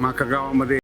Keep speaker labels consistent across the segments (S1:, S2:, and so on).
S1: माका गावामध्ये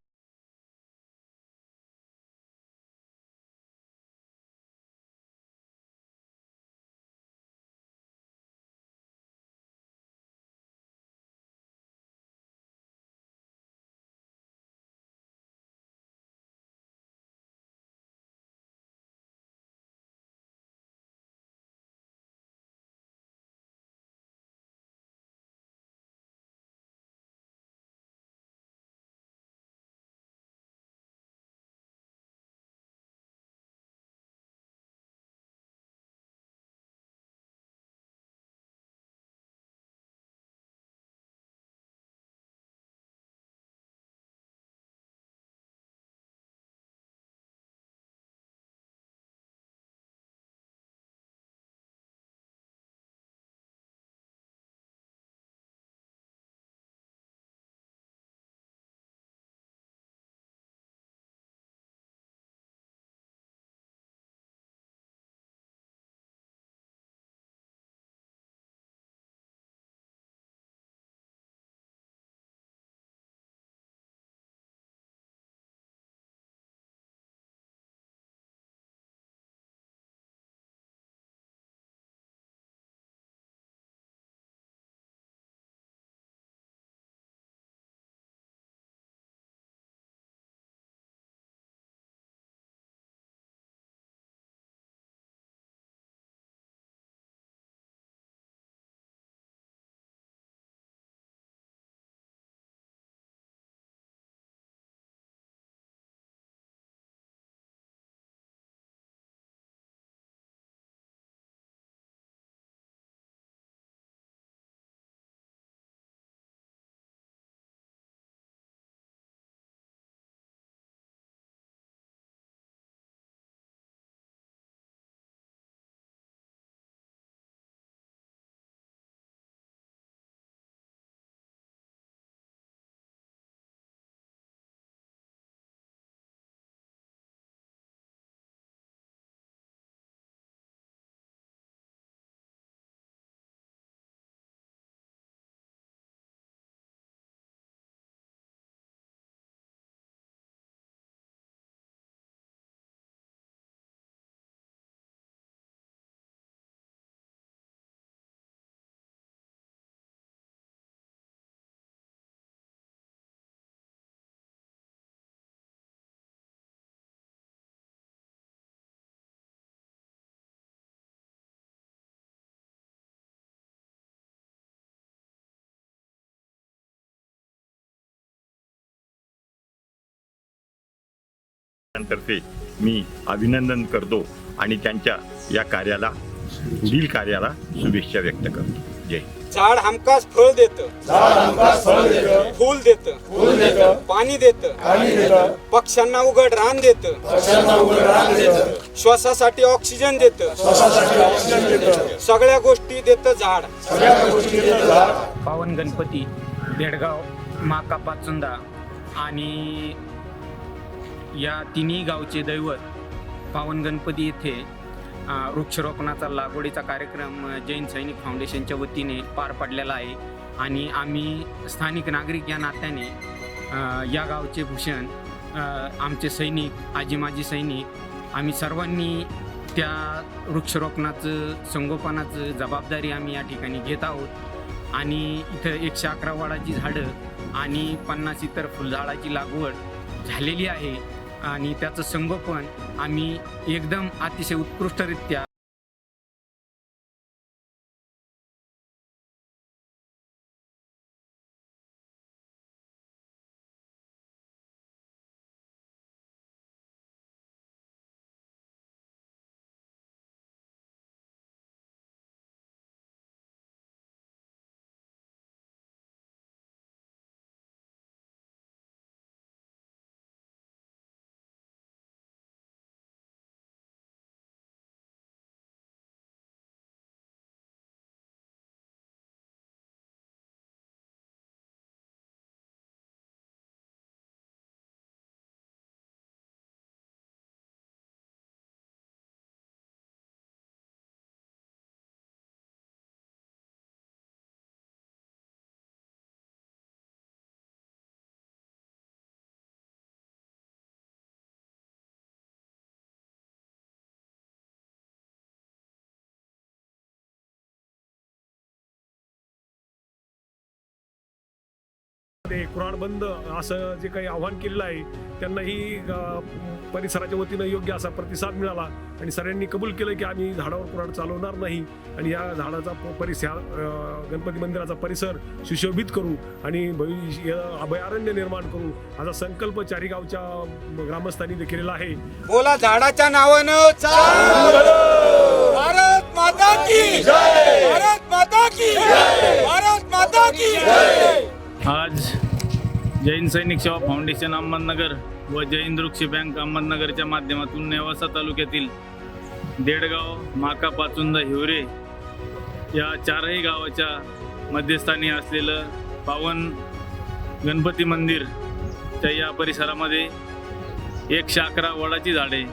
S2: तर्फे मी अभिनंदन करतो आणि त्यांच्या या कार्याला पुढील कार्याला शुभेच्छा व्यक्त करतो. जय.
S3: झाड हमखास फळ देत. फूल देत. पाणी देत. पक्ष्यांना उघड रान देत. श्वासासाठी ऑक्सिजन देत. सगळ्या गोष्टी देत झाड.
S4: पावन गणपती बेडगाव माका पाचुंदा आणि या तिन्ही गावचे दैवत पावन गणपती येथे वृक्षरोपणाचा लागवडीचा कार्यक्रम जैन सैनिक फाउंडेशनच्या वतीने पार पडलेला आहे. आणि आम्ही स्थानिक नागरिक या नात्याने या गावचे भूषण आमचे सैनिक आजी माजी सैनिक आम्ही सर्वांनी त्या वृक्षरोपणाचं संगोपनाचं जबाबदारी आम्ही या ठिकाणी घेत आहोत. आणि इथं एकशे अकरा वाडाची झाडं आणि पन्नास इतर फुलझाडाची लागवड झालेली आहे. आणि त्याचं संगोपन आम्ही एकदम अतिशय उत्कृष्टरित्या
S1: ते कुराड बंद असं जे काही आव्हान केलेलं आहे त्यांनाही परिसराच्या वतीनं योग्य असा प्रतिसाद मिळाला आणि सगळ्यांनी कबूल केलं की आम्ही झाडावर कुराड चालवणार नाही आणि या झाडाचा परिसर गणपती मंदिराचा परिसर सुशोभित करू आणि भविष्य अभयारण्य निर्माण करू असा संकल्प चारीगावच्या ग्रामस्थांनी केलेला आहे.
S3: बोला झाडाच्या नावानं भारत माता की भारत माता की भारत माता की
S5: आज जैन सैनिक सेवा फाउंडेशन अहमदनगर व जैन वृक्ष बँक अहमदनगरच्या माध्यमातून नेवासा तालुक्यातील देडगाव माका पाचुंदा हिवरे या चारही गावाच्या मध्यस्थानी असलेलं पावन गणपती मंदिरच्या या परिसरामध्ये एकशे अकरा वडाची झाडे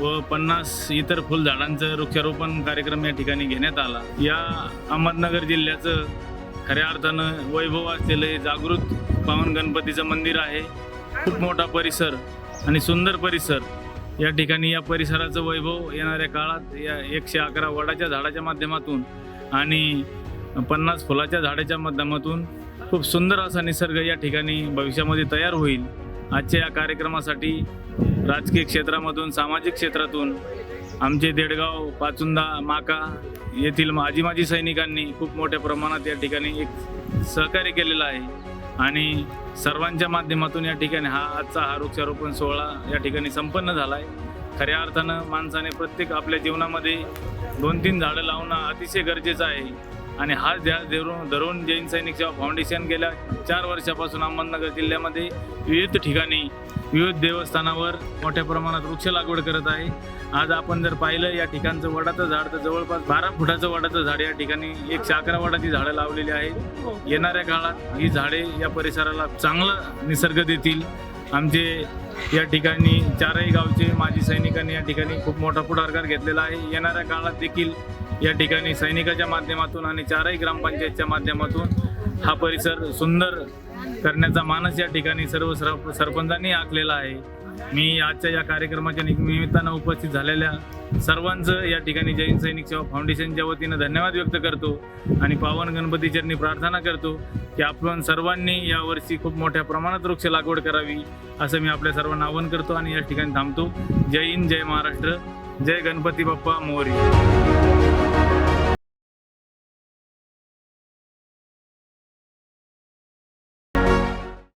S5: व पन्नास इतर फुलझाडांचं वृक्षारोपण कार्यक्रम या ठिकाणी घेण्यात आला. या अहमदनगर जिल्ह्याचं खऱ्या अर्थानं वैभव असलेलं हे जागृत पावन गणपतीचं मंदिर आहे. खूप मोठा परिसर आणि सुंदर परिसर. या ठिकाणी या परिसराचं वैभव येणाऱ्या काळात या एकशे अकरा वडाच्या झाडाच्या माध्यमातून आणि पन्नास फुलाच्या झाडाच्या माध्यमातून खूप सुंदर असा निसर्ग या ठिकाणी भविष्यामध्ये तयार होईल. आजच्या या कार्यक्रमासाठी राजकीय क्षेत्रामधून सामाजिक क्षेत्रातून आमचे देडगाव पाचुंदा माका येथील माजी माजी सैनिकांनी खूप मोठ्या प्रमाणात या ठिकाणी एक सहकार्य केलेलं आहे. आणि सर्वांच्या माध्यमातून या ठिकाणी हा आजचा हा वृक्षारोपण सोहळा या ठिकाणी संपन्न झाला आहे खऱ्या अर्थानं माणसाने प्रत्येक आपल्या जीवनामध्ये दोन तीन झाडं लावणं अतिशय गरजेचं आहे. आणि हा ध्यास धरून धरून जैन सैनिक सेवा फाउंडेशन गेल्या चार वर्षापासून अहमदनगर जिल्ह्यामध्ये विविध ठिकाणी विविध देवस्थानावर मोठ्या प्रमाणात वृक्ष लागवड करत आहे. आज आपण जर पाहिलं या ठिकाणचं वडाचं झाड तर जवळपास बारा फुटाचं वडाचं झाड या ठिकाणी एकशे अकरा वडाची झाडं लावलेली आहेत. येणाऱ्या काळात ही झाडे या परिसराला चांगलं निसर्ग देतील. आमचे या ठिकाणी चारही गावचे माजी सैनिकांनी या ठिकाणी खूप मोठा पुढाकार घेतलेला आहे. येणाऱ्या काळात देखील या ठिकाणी सैनिकाच्या माध्यमातून आणि चारही ग्रामपंचायतच्या माध्यमातून हा परिसर सुंदर करण्याचा मानस या ठिकाणी सर्व सर सरपंचांनी आखलेला आहे. मी आजच्या या कार्यक्रमाच्या निमित्तानं उपस्थित झालेल्या सर्वांचं या ठिकाणी जैन सैनिक सेवा फाउंडेशनच्या वतीनं धन्यवाद व्यक्त करतो आणि पावन गणपती चरणी प्रार्थना करतो की आपण सर्वांनी यावर्षी खूप मोठ्या प्रमाणात वृक्ष लागवड करावी असं मी आपल्या सर्वांना आवाहन करतो आणि या ठिकाणी थांबतो. जय हिंद जय महाराष्ट्र जय गणपती बाप्पा मोरी.